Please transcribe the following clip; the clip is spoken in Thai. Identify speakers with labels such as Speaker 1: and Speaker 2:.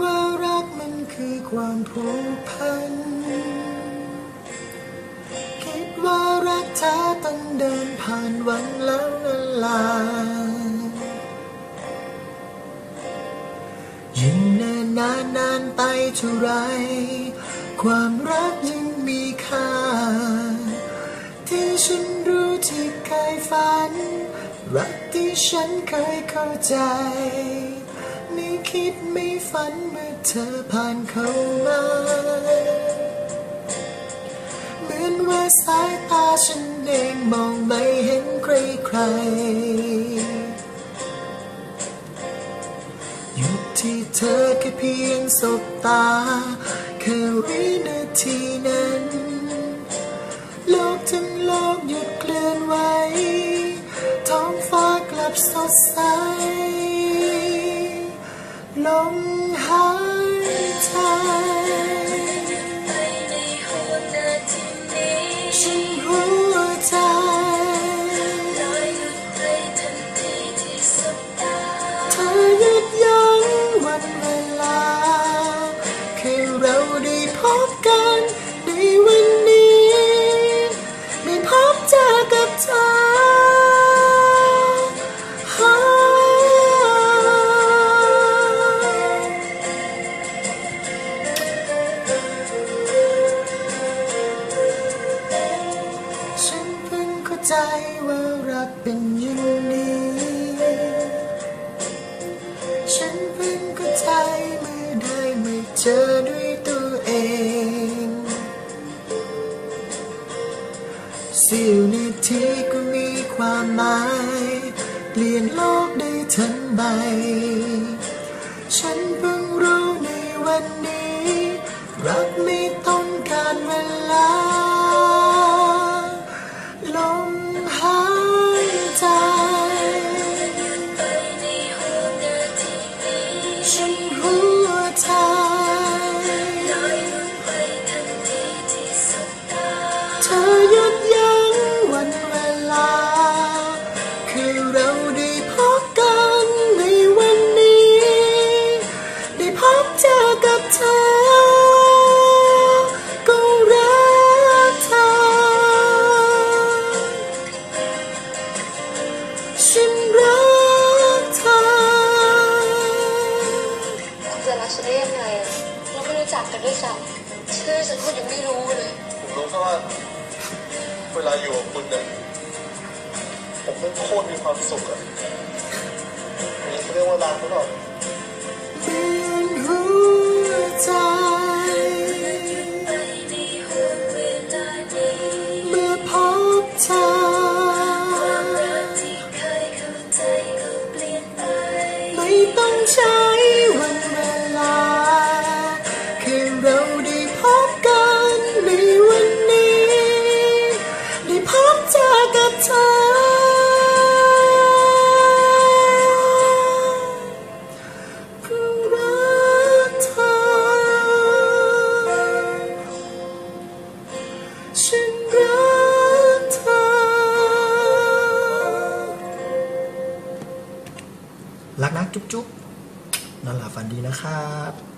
Speaker 1: ว่ารักมันคือความผูกพัน คิดว่ารักเธอต้องเดินผ่านวันแล้วนาลายิ่งนินนานนานไปเท่าไร ความรักยิ่งมีค่า ที่ฉันรู้ที่เคยฝัน รักที่ฉันเคยเข้าใจ ไม่คิดไม่ฝันเมื่อเธอผ่านเข้ามาเหมือนว่าสายตาฉันเองมองไม่เห็นใครใครๆหยุดที่เธอแค่เพียงสบตา แค่วินาทีนั้นโลกทั้งโลกหยุดเคลื่อนไหวท้องฟ้ากลับสดใส ลม ใจ
Speaker 2: ว่า
Speaker 1: รักเป็นอย่างนี้ ฉันเพิ่งเข้าใจเมื่อได้มาเจอด้วยตัวเองสิวนาทีก็มีความหมาย เปลี่ยนโลกได้ทั้งใบ ฉันเพิ่งรู้ในวันนี้ ฉันหัวใจเธอหยุดยั้งวันเวลา คือเราได้พบกันในวันนี้ ได้พบเจอกับเธอ
Speaker 2: จะรักฉันได้ยังไงอะเราไม่รู้จักกันด้วยซ้ำชื่อฉันคุณยังไม่รู้เลย
Speaker 3: ผมรู้แค่ว่า เวลาอยู่กับคุณเนี่ยผมไม่โคตรมีความสุขอะนี่เขาเรียกว่ารักหรือเปล่า
Speaker 1: เปลี่ยนหัวใจ
Speaker 2: ไปในหัวเวลานี้
Speaker 1: เมื่อพบเธ รักนะจุ๊บจุ๊บนอนหลับฝันดีนะครับ